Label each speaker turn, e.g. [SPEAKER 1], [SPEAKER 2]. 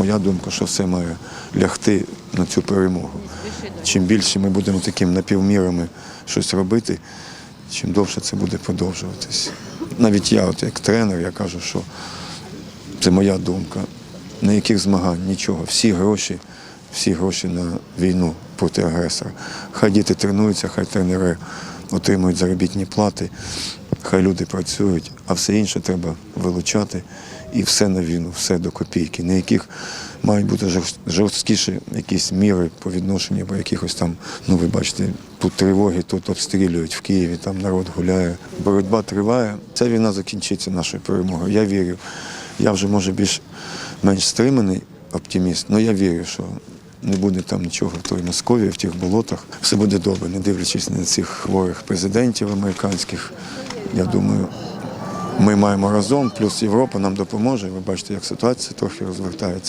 [SPEAKER 1] моя думка, що все має лягти на цю перемогу. Чим більше ми будемо такими напівмірами щось робити, чим довше це буде продовжуватись. Навіть я, от як тренер, я кажу, що це моя думка. Ніяких змагань, нічого. Всі гроші, всі гроші на війну проти агресора. Хай діти тренуються, хай тренери отримують заробітні плати, хай люди працюють, а все інше треба вилучати. І все на війну, все до копійки. Ніяких мають бути жорсткіші якісь міри по відношенню до якихось там, ну ви бачите, тут тривоги, тут обстрілюють в Києві, там народ гуляє. Боротьба триває. Ця війна закінчиться нашою перемогою. Я вірю. Я вже може більш менш стриманий оптиміст, але я вірю, що не буде там нічого в той Московії, в тих болотах. Все буде добре, не дивлячись на цих хворих президентів американських. Я думаю, ми маємо разом, плюс Європа нам допоможе. Ви бачите, як ситуація трохи розвертається.